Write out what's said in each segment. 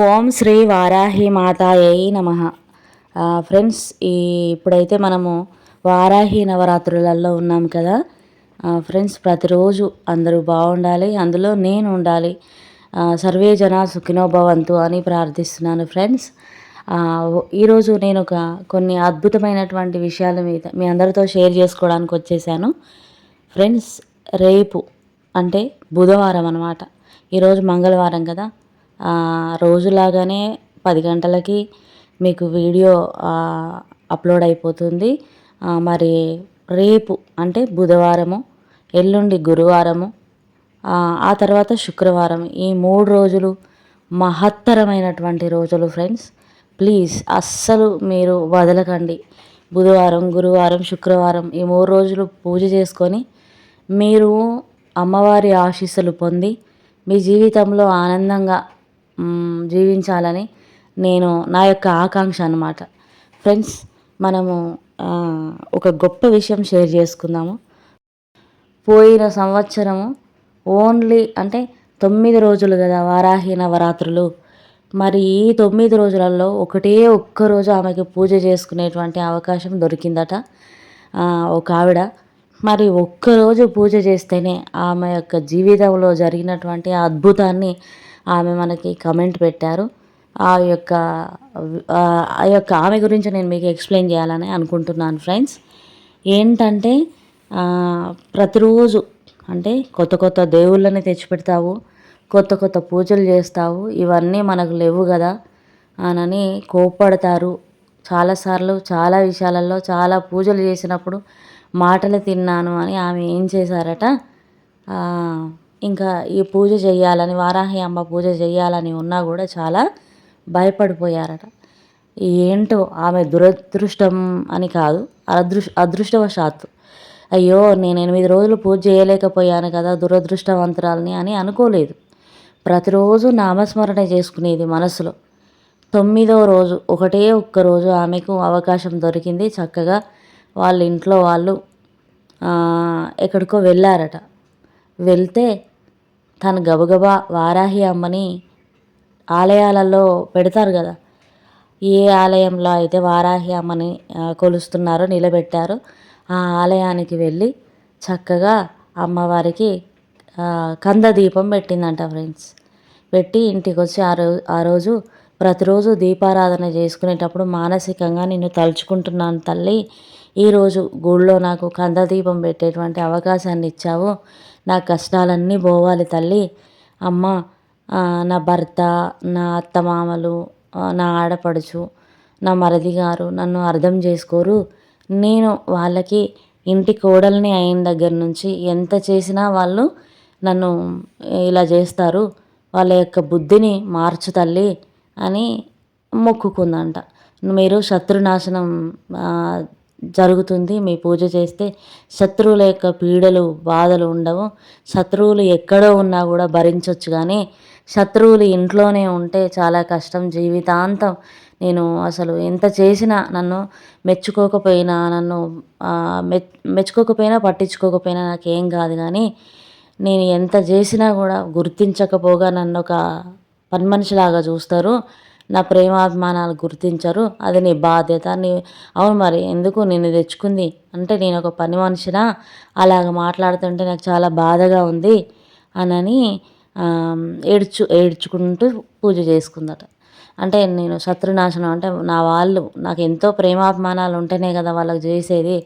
ఓం శ్రీ వారాహి మాతాయై నమ. ఫ్రెండ్స్ ఈ ఇప్పుడైతే మనము వారాహి నవరాత్రులలో ఉన్నాం కదా. ఫ్రెండ్స్ ప్రతిరోజు అందరూ బాగుండాలి అందులో నేను ఉండాలి. సర్వే జన సుఖినోభవంతు అని ప్రార్థిస్తున్నాను ఫ్రెండ్స్. ఈరోజు నేను ఒక కొన్ని అద్భుతమైనటువంటి విషయాల మీద మీ అందరితో షేర్ చేసుకోవడానికి వచ్చేసాను. ఫ్రెండ్స్ రేపు అంటే బుధవారం అనమాట ఈరోజు మంగళవారం కదా. రోజులాగానే పది గంటలకి మీకు వీడియో అప్లోడ్ అయిపోతుంది. మరి రేపు అంటే బుధవారము ఎల్లుండి గురువారము ఆ తర్వాత శుక్రవారం ఈ మూడు రోజులు మహత్తరమైనటువంటి రోజులు ఫ్రెండ్స్. ప్లీజ్ అస్సలు మీరు వదలకండి. బుధవారం గురువారం శుక్రవారం ఈ మూడు రోజులు పూజ చేసుకొని మీరు అమ్మవారి ఆశీస్సులు పొంది మీ జీవితంలో ఆనందంగా జీవించాలని నేను నా యొక్క ఆకాంక్ష అనమాట ఫ్రెండ్స్ మనము ఒక గొప్ప విషయం షేర్ చేసుకుందాము. పోయిన సంవత్సరము ఓన్లీ అంటే తొమ్మిది రోజులు కదా వారాహి నవరాత్రులు. మరి ఈ తొమ్మిది రోజులలో ఒకటే ఒక్కరోజు ఆమెకి పూజ చేసుకునేటువంటి అవకాశం దొరికిందట ఒక ఆవిడ. మరి ఒక్కరోజు పూజ చేస్తేనే ఆమె యొక్క జీవితంలో జరిగినటువంటి అద్భుతాన్ని ఆమె మనకి కమెంట్ పెట్టారు. ఆ యొక్క ఆ యొక్క ఆమె గురించి నేను మీకు ఎక్స్ప్లెయిన్ చేయాలని అనుకుంటున్నాను ఫ్రెండ్స్ ఏంటంటే ప్రతిరోజు అంటే కొత్త కొత్త దేవుళ్ళని తెచ్చిపెడతావు కొత్త కొత్త పూజలు చేస్తావు ఇవన్నీ మనకు లేవు కదా అనని కోప్పడతారు. చాలాసార్లు చాలా విషయాలలో చాలా పూజలు చేసినప్పుడు మాటలు తిన్నాను అని ఆమె ఏం చేశారట? ఇంకా ఈ పూజ చేయాలని వారాహి అమ్మ పూజ చేయాలని ఉన్నా కూడా చాలా భయపడిపోయారట. ఏంటో ఆమె దురదృష్టం అని కాదు అదృష్ అదృష్టవశాత్తు. అయ్యో నేను ఎనిమిది రోజులు పూజ చేయలేకపోయాను కదా దురదృష్టవంతురాలని అని అనుకోలేదు. ప్రతిరోజు నామస్మరణ చేసుకునేది మనసులో. తొమ్మిదో రోజు ఒకటే ఒక్క రోజు ఆమెకు అవకాశం దొరికింది. చక్కగా వాళ్ళ ఇంట్లో వాళ్ళు ఎక్కడికో వెళ్ళారట. వెళ్తే తను గబగబా వారాహి అమ్మని ఆలయాలలో పెడతారు కదా. ఏ ఆలయంలో అయితే వారాహి అమ్మని కొలుస్తున్నారో నిలబెట్టారో ఆ ఆలయానికి వెళ్ళి చక్కగా అమ్మవారికి కంద దీపం పెట్టిందంట ఫ్రెండ్స్. పెట్టి ఇంటికి వచ్చి ఆ రోజు ఆ రోజు ప్రతిరోజు దీపారాధన చేసుకునేటప్పుడు మానసికంగా నిన్ను తలుచుకుంటున్నాను తల్లి ఈరోజు గుళ్ళో నాకు కందదీపం పెట్టేటువంటి అవకాశాన్ని ఇచ్చావు. నా కష్టాలన్నీ పోవాలి తల్లి. అమ్మ నా భర్త నా అత్తమామలు నా ఆడపడుచు నా మరది గారు నన్ను అర్థం చేసుకోరు. నేను వాళ్ళకి ఇంటి కోడల్ని అయిన దగ్గర నుంచి ఎంత చేసినా వాళ్ళు నన్ను ఇలా చేస్తారు. వాళ్ళ యొక్క బుద్ధిని మార్చు తల్లి అని మొక్కుకుందంట. మీరు శత్రునాశనం జరుగుతుంది. మీ పూజ చేస్తే శత్రువుల యొక్క పీడలు బాధలు ఉండవు. శత్రువులు ఎక్కడో ఉన్నా కూడా భరించవచ్చు కానీ శత్రువులు ఇంట్లోనే ఉంటే చాలా కష్టం. జీవితాంతం నేను అసలు ఎంత చేసినా నన్ను మెచ్చుకోకపోయినా నన్ను మె మెచ్చుకోకపోయినా పట్టించుకోకపోయినా నాకేం కాదు కానీ నేను ఎంత చేసినా కూడా గుర్తించకపోగా నన్ను ఒక పని మనిషిలాగా చూస్తారు. నా ప్రేమాభిమానాలు గుర్తించరు. అది నీ బాధ్యత. నీ అవును మరి ఎందుకు నేను తెచ్చుకుంది? అంటే నేను ఒక పని మనిషినా? అలాగ మాట్లాడుతుంటే నాకు చాలా బాధగా ఉంది అనని ఏడ్చు ఏడ్చుకుంటూ పూజ చేసుకుందట. అంటే నేను శత్రునాశనం అంటే నా వాళ్ళు నాకు ఎంతో ప్రేమాభిమానాలు ఉంటేనే కదా వాళ్ళకి చేసేది.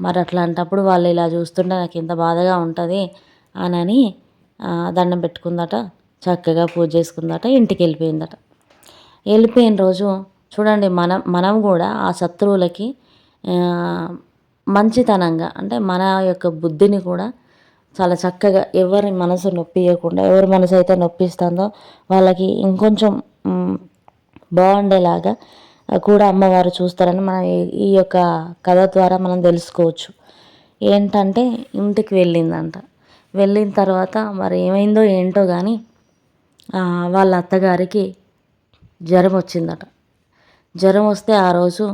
మరి అట్లాంటప్పుడు వాళ్ళు ఇలా చూస్తుంటే నాకు ఎంత బాధగా ఉంటుంది అనని దండం పెట్టుకుందట. చక్కగా పూజ చేసుకుందట. ఇంటికి వెళ్ళిపోయిందట వెళ్ళిపోయిన రోజు చూడండి మనం మనం కూడా ఆ శత్రువులకి మంచితనంగా అంటే మన యొక్క బుద్ధిని కూడా చాలా చక్కగా ఎవరి మనసు నొప్పియకుండా ఎవరి మనసు అయితే నొప్పిస్తుందో వాళ్ళకి ఇంకొంచెం బాగుండేలాగా కూడా అమ్మవారు చూస్తారని మనం ఈ యొక్క కథ ద్వారా మనం తెలుసుకోవచ్చు. ఏంటంటే ఇంటికి వెళ్ళిందంట. వెళ్ళిన తర్వాత మరి ఏమైందో ఏంటో కానీ వాళ్ళ అత్తగారికి జ్వరం వచ్చిందట. జ్వరం వస్తే ఆ రోజు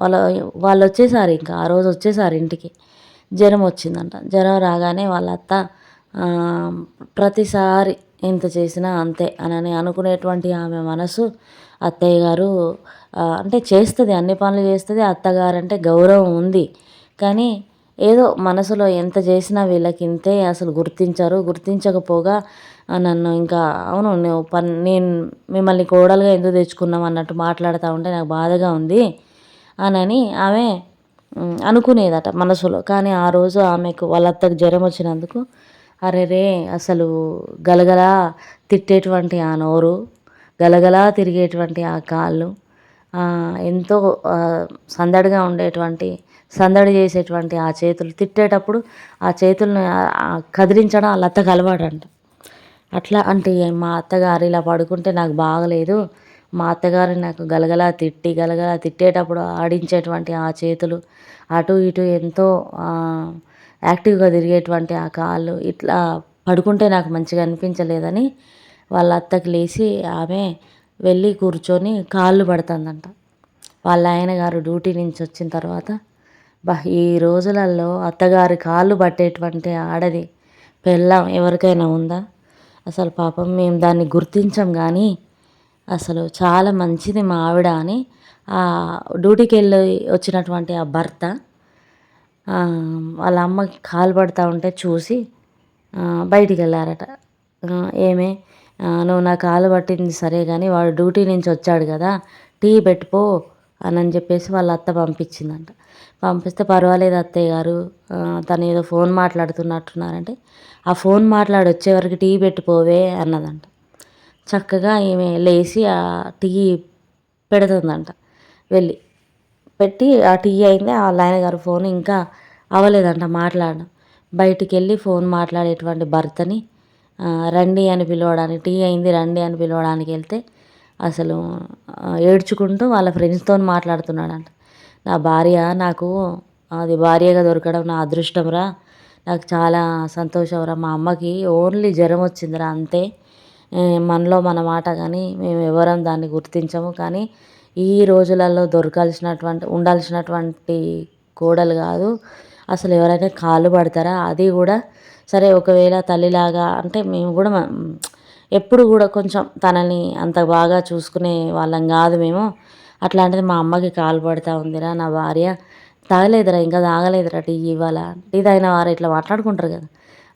వాళ్ళ వాళ్ళు వచ్చేసారు ఇంకా ఆ రోజు వచ్చేసారు ఇంటికి. జ్వరం వచ్చిందంట. జ్వరం రాగానే వాళ్ళ అత్త ప్రతిసారి ఎంత చేసినా అంతే అని అనుకునేటువంటి ఆమె మనసు అత్తయ్య గారు అంటే చేస్తుంది అన్ని పనులు చేస్తుంది అత్తగారు అంటే గౌరవం ఉంది. కానీ ఏదో మనసులో ఎంత చేసినా వీళ్ళకి ఇంతే అసలు గుర్తించరు. గుర్తించకపోగా నన్ను ఇంకా అవును నువ్వు పని నేను మిమ్మల్ని కోడలుగా ఎందుకు తెచ్చుకున్నాం అన్నట్టు మాట్లాడుతూ ఉంటే నాకు బాధగా ఉంది అని ఆమె అనుకునేదట మనసులో. కానీ ఆ రోజు ఆమెకు వాళ్ళ అత్తకు జ్వరం వచ్చినందుకు అరే రే అసలు గలగలా తిట్టేటువంటి ఆ నోరు గలగలా తిరిగేటువంటి ఆ కాళ్ళు ఎంతో సందడిగా ఉండేటువంటి సందడి చేసేటువంటి ఆ చేతులు తిట్టేటప్పుడు ఆ చేతులను కదిలించడం ఆ లత్తకు అలవాటంట. అట్లా అంటే మా అత్తగారు ఇలా పడుకుంటే నాకు బాగలేదు. మా అత్తగారు నాకు గలగలా తిట్టి గలగలా తిట్టేటప్పుడు ఆడించేటువంటి ఆ చేతులు అటు ఇటు ఎంతో యాక్టివ్గా తిరిగేటువంటి ఆ కాళ్ళు ఇట్లా పడుకుంటే నాకు మంచిగా అనిపించలేదని వాళ్ళ అత్తకి లేచి ఆమె వెళ్ళి కూర్చొని కాళ్ళు పడుతుందంట. వాళ్ళ ఆయన గారు డ్యూటీ నుంచి వచ్చిన తర్వాత బా ఈ రోజులలో అత్తగారి కాళ్ళు పట్టేటువంటి ఆడది పెళ్ళాం ఎవరికైనా ఉందా? అసలు పాపం మేము దాన్ని గుర్తించం కానీ అసలు చాలా మంచిది మా ఆవిడ అని ఆ డ్యూటీకి వెళ్ళి వచ్చినటువంటి ఆ భర్త వాళ్ళ అమ్మ కాలు పడుతూ ఉంటే చూసి బయటికి వెళ్ళారట. ఏమే నువ్వు నా కాలు పట్టింది సరే కానీ వాడు డ్యూటీ నుంచి వచ్చాడు కదా టీ పెట్టుపో అని చెప్పేసి వాళ్ళ అత్త పంపించిందంట. పంపిస్తే పర్వాలేదు అత్తయ్య గారు తను ఏదో ఫోన్ మాట్లాడుతున్నట్టున్నారంటే ఆ ఫోన్ మాట్లాడి వచ్చేవరకు టీ పెట్టిపోవే అన్నదంట. చక్కగా ఈమె లేచి ఆ టీ పెడుతుందంట. వెళ్ళి పెట్టి ఆ టీ అయింది ఆ లైన్ గారు ఫోన్ ఇంకా అవ్వలేదంట మాట్లాడడం. బయటికి వెళ్ళి ఫోన్ మాట్లాడేటువంటి భర్తని రండి అని పిలవడానికి టీ అయింది రండి అని పిలవడానికి వెళ్తే అసలు ఏడ్చుకుంటూ వాళ్ళ ఫ్రెండ్స్తో మాట్లాడుతున్నాడంట. నా భార్య నాకు అది భార్యగా దొరకడం నా అదృష్టంరా. నాకు చాలా సంతోషంరా. మా అమ్మకి ఓన్లీ జ్వరం వచ్చిందిరా అంతే. మనలో మన మాట కానీ మేము ఎవరం దాన్ని గుర్తించము. కానీ ఈ రోజులలో దొరకాల్సినటువంటి ఉండాల్సినటువంటి కోడలు కాదు అసలు ఎవరైనా కాళ్ళు పడతారా? అది కూడా సరే ఒకవేళ తల్లిలాగా అంటే మేము కూడా ఎప్పుడు కూడా కొంచెం తనని అంత బాగా చూసుకునే వాళ్ళం కాదు మేము. అట్లాంటిది మా అమ్మకి కాలు పడుతూ ఉందిరా నా భార్య. తాగలేదురా ఇంకా తాగలేదురా టీ ఇవాళ టీ తాగిన వారు ఇట్లా మాట్లాడుకుంటారు కదా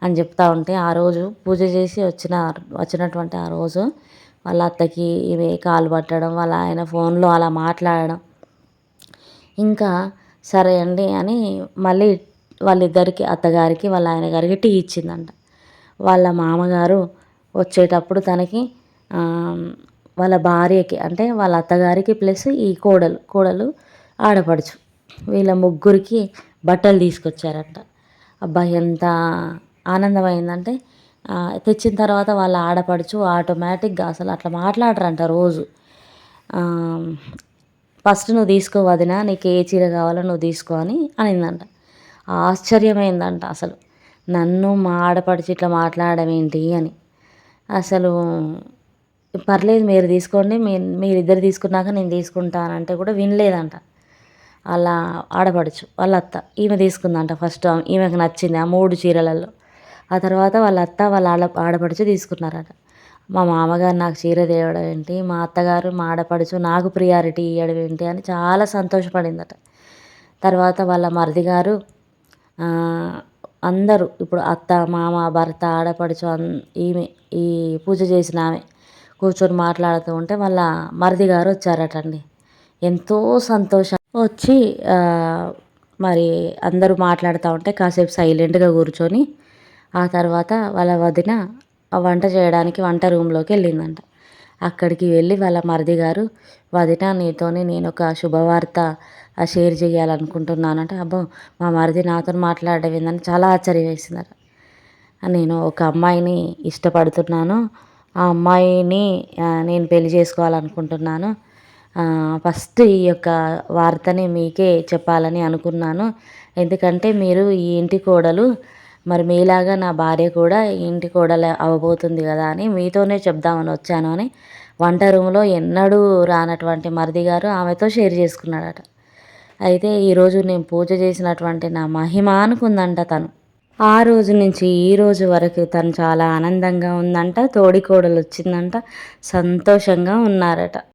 అని చెప్తా ఉంటే ఆ రోజు పూజ చేసి వచ్చిన వచ్చినటువంటి ఆ రోజు వాళ్ళ అత్తకి ఇవి కాలు పట్టడం వాళ్ళ ఆయన ఫోన్లో అలా మాట్లాడడం. ఇంకా సరే అండి అని మళ్ళీ వాళ్ళిద్దరికి అత్తగారికి వాళ్ళ ఆయన గారికి టీ ఇచ్చిందంట. వాళ్ళ మామగారు వచ్చేటప్పుడు తనకి వాళ్ళ భార్యకి అంటే వాళ్ళ అత్తగారికి ప్లస్ ఈ కోడలు కోడలు ఆడపడుచు. వీళ్ళ ముగ్గురికి బట్టలు తీసుకొచ్చారంట. అబ్బా ఎంత ఆనందమైందంటే తెచ్చిన తర్వాత వాళ్ళ ఆడపడుచు ఆటోమేటిక్గా అసలు అట్లా మాట్లాడరంట రోజు. ఫస్ట్ నువ్వు తీసుకో వదిన నీకు ఏ చీర కావాలో నువ్వు తీసుకో అని అనిందంట. ఆశ్చర్యమైందంట అసలు. నన్ను మా ఆడపడిచి ఇట్లా మాట్లాడడం ఏంటి అని. అసలు పర్లేదు మీరు తీసుకోండి మీరు మీరిద్దరు తీసుకున్నాక నేను తీసుకుంటానంటే కూడా వినలేదంట. అలా ఆడపడచ్చు వాళ్ళ అత్త ఈమె తీసుకుందంట ఫస్ట్ ఈమెకు నచ్చింది ఆ మూడు చీరలలో. ఆ తర్వాత వాళ్ళ అత్త వాళ్ళ ఆడ ఆడపడుచు తీసుకున్నారట. మా మామగారు నాకు చీర తేవడం ఏంటి మా అత్తగారు మా ఆడపడుచు నాకు ప్రియారిటీ ఇవ్వడం ఏంటి అని చాలా సంతోషపడిందట. తర్వాత వాళ్ళ మరిది గారు అందరూ ఇప్పుడు అత్త మామ భర్త ఆడపడుచు ఈమె ఈ పూజ చేసిన ఆమె కూర్చొని మాట్లాడుతూ ఉంటే వాళ్ళ మరిది గారు వచ్చారటండి. ఎంతో సంతోషం. వచ్చి మరి అందరూ మాట్లాడుతూ ఉంటే కాసేపు సైలెంట్గా కూర్చొని ఆ తర్వాత వాళ్ళ వదిన వంట చేయడానికి వంట రూమ్లోకి వెళ్ళిందంట. అక్కడికి వెళ్ళి వాళ్ళ మరిది గారు వదిన నీతోని నేను ఒక శుభవార్త షేర్ చేయాలనుకుంటున్నానంటే అబ్బో మా మరిది నాతో మాట్లాడడం ఏందని చాలా ఆశ్చర్యం వేసిందట. నేను ఒక అమ్మాయిని ఇష్టపడుతున్నాను. ఆ అమ్మాయిని నేను పెళ్ళి చేసుకోవాలనుకుంటున్నాను. ఫస్ట్ ఈ యొక్క వార్తని మీకే చెప్పాలని అనుకున్నాను. ఎందుకంటే మీరు ఈ ఇంటి కోడలు మరి మీలాగా నా భార్య కూడా ఈ ఇంటి కోడలు అవ్వబోతుంది కదా అని మీతోనే చెప్దామని వచ్చాను అని వంట రూమ్లో ఎన్నడూ రానటువంటి మరిది గారు ఆమెతో షేర్ చేసుకున్నాడట. అయితే ఈరోజు నేను పూజ చేసినటువంటి నా మహిమ అనుకుందంట తను. ఆ రోజు నుంచి ఈ రోజు వరకు తను చాలా ఆనందంగా ఉందంట తోడికోడలు వచ్చిందంట సంతోషంగా ఉన్నారట.